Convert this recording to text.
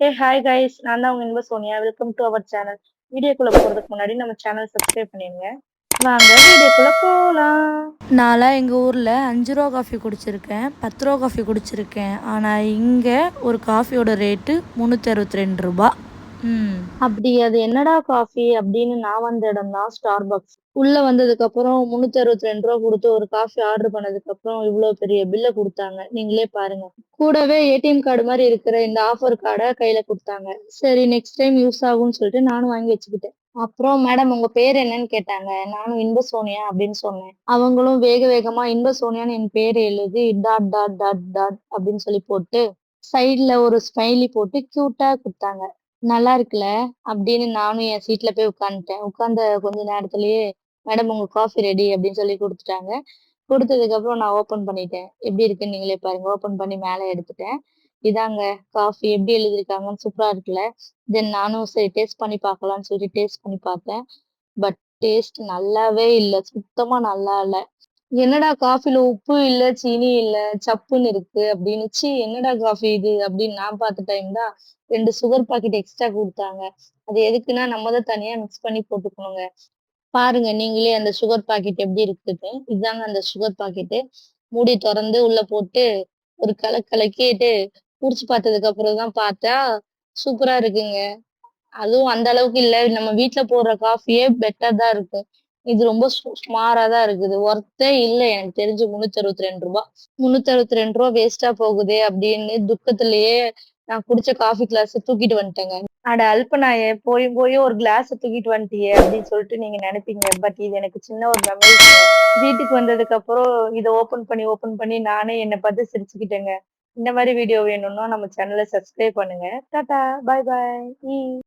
Hey hi guys நான் தான் உங்க இன்ப Sonia. Welcome to our channel வீடியோக்குள்ள போறதுக்கு முன்னாடி நம்ம சேனல் சப்ஸ்கிரைப் பண்ணிருங்க. வாங்க வீடியோக்குள்ள போலாம். நான்லாம் எங்கள் ஊரில் அஞ்சு ரூபா காஃபி குடிச்சிருக்கேன் பத்து ரூபா காஃபி குடிச்சிருக்கேன். ஆனால் இங்கே ஒரு காஃபியோட ரேட்டு முந்நூற்றி அறுபத்தி ரெண்டு ரூபாய் அப்படி அது என்னடா காஃபி அப்படின்னு நான் வந்த இடம் தான் ஸ்டார் பாக்ஸ் உள்ள வந்ததுக்கு அப்புறம் முன்னூத்தி அறுபத்தி ரெண்டு ரூபா கொடுத்து ஒரு காஃபி ஆர்டர் பண்ணதுக்கு அப்புறம் இவ்வளவு பெரிய பில்ல கொடுத்தாங்க. நீங்களே பாருங்க. கூடவே ஏடிஎம் கார்டு மாதிரி இருக்கிற இந்த ஆஃபர் கார்டை கையில கொடுத்தாங்க. சரி நெக்ஸ்ட் டைம் யூஸ் ஆகும்னு சொல்லிட்டு நானும் வாங்கி வச்சுக்கிட்டேன். அப்புறம் மேடம் உங்க பேர் என்னன்னு கேட்டாங்க. நானும் இன்ப சோனியா அப்படின்னு சொன்னேன். அவங்களும் வேக வேகமா இன்ப சோனியான்னு என் பேர் எழுதி டாட் டாட் டாட் டாட் அப்படின்னு சொல்லி போட்டு சைட்ல ஒரு ஸ்மைலி போட்டு கியூட்டா கொடுத்தாங்க. நல்லா இருக்குல்ல? அப்படின்னு நானும் என் சீட்ல போய் உட்காந்துட்டேன். உட்கார்ந்த கொஞ்ச நேரத்திலேயே மேடம் உங்க காஃபி ரெடி அப்படின்னு சொல்லி கொடுத்துட்டாங்க. கொடுத்ததுக்கு அப்புறம் நான் ஓபன் பண்ணிட்டேன். எப்படி இருக்குன்னு நீங்களே பாருங்க. ஓபன் பண்ணி மேலே எடுத்துட்டேன். இதாங்க காஃபி எப்படி எழுதியிருக்காங்கன்னு சூப்பரா இருக்குல்ல? தென் நானும் சரி டேஸ்ட் பண்ணி பார்க்கலாம்னு சொல்லி டேஸ்ட் பண்ணி பார்த்தேன். பட் டேஸ்ட் நல்லாவே இல்லை. சுத்தமா நல்லா இல்லை. என்னடா காஃபில உப்பு இல்ல சீனி இல்ல சப்புன்னு இருக்கு அப்படின்னுச்சு என்னடா காஃபி இது அப்படின்னு நான் பார்த்த டைம் தான் ரெண்டு சுகர் பாக்கெட் எக்ஸ்ட்ரா கொடுத்தாங்க. அது எதுக்குன்னா நம்ம தான் தனியா மிக்ஸ் பண்ணி போட்டுக்கணுங்க. பாருங்க நீங்களே அந்த சுகர் பாக்கெட் எப்படி இருக்குது இதுதாங்க அந்த சுகர் பாக்கெட்டு மூடி திறந்து உள்ள போட்டு ஒரு கலை கலக்கிட்டு குடிச்சு பார்த்ததுக்கு அப்புறம் தான் பார்த்தா சூப்பரா இருக்குங்க. அதுவும் அந்த அளவுக்கு இல்ல. நம்ம வீட்டுல போடுற காஃபியே பெட்டர் தான் இருக்கு. இது ரொம்ப சுமாரா தான் இருக்குது. ஒர்த்தே இல்ல. எனக்கு தெரிஞ்சு முன்னூத்தி அறுபத்தி ரெண்டு ரூபா முன்னூத்தி அறுபத்தி ரெண்டு ரூபா வேஸ்டா போகுதே அப்படின்னு துக்கத்திலேயே நான் குடிச்ச காஃபி கிளாஸ் தூக்கிட்டு வந்துட்டேங்க. அட அல்பனாயே போய் போய் ஒரு கிளாஸ் தூக்கிட்டு வந்துட்டியே அப்படின்னு சொல்லிட்டு நீங்க நினைப்பீங்க. பட் இது எனக்கு சின்ன ஒரு மெமரி வீட்டுக்கு வந்ததுக்கு அப்புறம் இதை ஓபன் பண்ணி ஓபன் பண்ணி நானே என்னை பார்த்து சிரிச்சுக்கிட்டேங்க. இந்த மாதிரி வீடியோ வேணும்னா நம்ம சேனலை சப்ஸ்கிரைப் பண்ணுங்க. டாடா பாய் பாய்